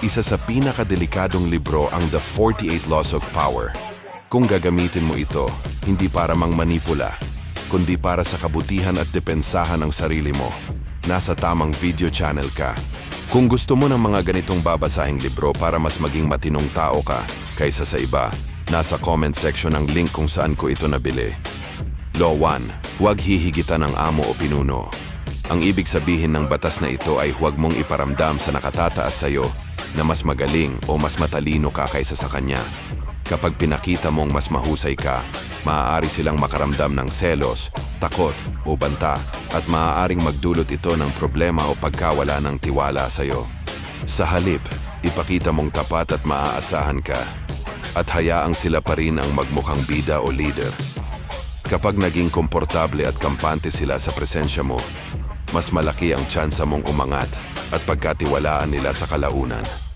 isa sa pinakadelikadong libro ang The 48 Laws of Power. Kung gagamitin mo ito, hindi para mang manipula, kundi para sa kabutihan at depensahan ng sarili mo. Nasa tamang video channel ka. Kung gusto mo ng mga ganitong babasahing libro para mas maging matinong tao ka kaysa sa iba, nasa comment section ang link kung saan ko ito nabili. Law 1. Huwag hihigitan ng amo o pinuno. Ang ibig sabihin ng batas na ito ay huwag mong iparamdam sa nakatataas sa'yo na mas magaling o mas matalino ka kaysa sa kanya. Kapag pinakita mong mas mahusay ka, maaari silang makaramdam ng selos, takot o banta at maaaring magdulot ito ng problema o pagkawala ng tiwala sa'yo. Sa halip, ipakita mong tapat at maaasahan ka at hayaang sila pa rin ang magmukhang bida o leader. Kapag naging komportable at kampante sila sa presensya mo, mas malaki ang tsansa mong umangat at pagkatiwalaan nila sa kalaunan.